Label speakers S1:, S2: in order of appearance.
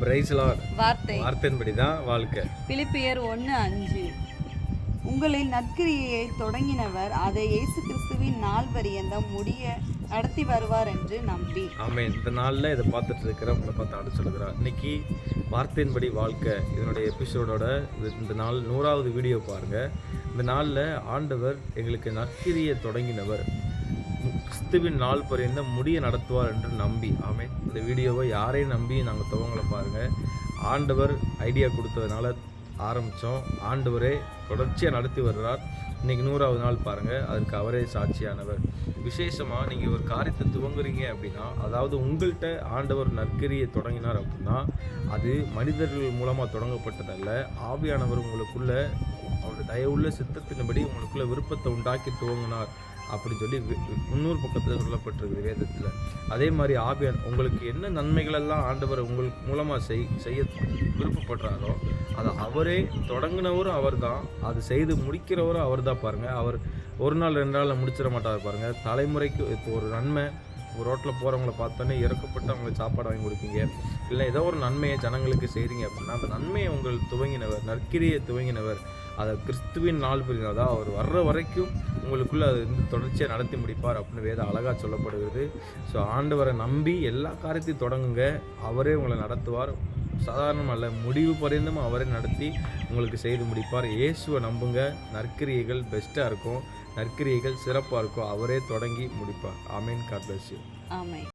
S1: வார்த்தை.
S2: வார்த்தையின்படி தான் வாழ்க்கை.
S1: பிலிப்பியர் ஒன்று அஞ்சு. உங்களில் நற்கிரியை தொடங்கினவர் அதை இயேசு கிறிஸ்துவின் நாள் பரியந்தம் முடிய நடத்தி வருவார் என்று நம்பி.
S2: ஆமென். இந்த நாளில் இதை பார்த்துட்டு இருக்கிற உங்களை பார்த்து ஆடு சொல்லுகிறார். இன்னைக்கு வார்த்தையின்படி வாழ்க்கை இதனுடைய எபிசோடோட இந்த நாள் நூறாவது வீடியோ பாருங்க. இந்த நாளில் ஆண்டவர் எங்களுக்கு நற்கிரியை தொடங்கினவர். கிறிஸ்துவின் நாள் பரிந்த முடிய நடத்துவார் என்று நம்பி. ஆமே இந்த வீடியோவை யாரையும் நம்பி நாங்கள் துவங்களை பாருங்கள் ஆண்டவர் ஐடியா கொடுத்ததுனால ஆரம்பித்தோம் ஆண்டவரே தொடர்ச்சியாக நடத்தி வருகிறார் இன்னைக்கு நூறாவது நாள் பாருங்கள் அதற்கு அவரே சாட்சியானவர். விசேஷமாக நீங்கள் ஒரு காரியத்தை துவங்குறீங்க அப்படின்னா அதாவது உங்கள்கிட்ட ஆண்டவர் நற்கரியை தொடங்கினார் அப்படின்னா அது மனிதர்கள் மூலமாக தொடங்கப்பட்டதல்ல. ஆவியானவர் உங்களுக்குள்ள அவருடைய தயவுள்ள சித்தத்தின்படி உங்களுக்குள்ள விருப்பத்தை உண்டாக்கி துவங்கினார். அப்படின்னு சொல்லி முன்னூறு பக்கத்தில் சொல்லப்பட்டிருக்குது வேதத்தில். அதே மாதிரி ஆவியான் உங்களுக்கு என்ன நன்மைகளெல்லாம் ஆண்டவர் உங்களுக்கு மூலமாக செய் செய்ய விருப்பப்படுறாரோ அதை அவரே தொடங்கினவரும் அவர் தான் அது செய்து முடிக்கிறவரும் அவர் தான் பாருங்கள் அவர் ஒரு நாள் ரெண்டு நாளில் முடிச்சிட மாட்டார் பாருங்கள் தலைமுறைக்கு இப்போ ஒரு நன்மை ஒரு ரோட்டில் போகிறவங்கள பார்த்தோன்னே இறக்கப்பட்டு அவங்களுக்கு சாப்பாடு வாங்கி கொடுப்பீங்க. இல்லை ஏதோ ஒரு நன்மையை ஜனங்களுக்கு செய்கிறீங்க அப்படின்னா அந்த நன்மையை உங்கள் துவங்கினவர் நற்கிரியை துவங்கினவர் அதை கிறிஸ்துவின் நாள் புரியும் அதாவது அவர் வர்ற வரைக்கும் உங்களுக்குள்ளே அது வந்து தொடர்ச்சியாக நடத்தி முடிப்பார் அப்படின்னு வேதம் அழகாக சொல்லப்படுகிறது. ஸோ ஆண்டவரை நம்பி எல்லா காரியத்தையும் தொடங்குங்க. அவரே உங்களை நடத்துவார். சாதாரணம் அல்ல முடிவு பரிந்தும் அவரே நடத்தி உங்களுக்கு செய்து முடிப்பார். இயேசுவை நம்புங்க. நற்கிரியைகள் பெஸ்ட்டாக இருக்கும். நற்கிரியைகள் சிறப்பாக இருக்கும். அவரே தொடங்கி முடிப்பார். ஆமீன் காட் பிளஸ் யூ
S1: ஆமை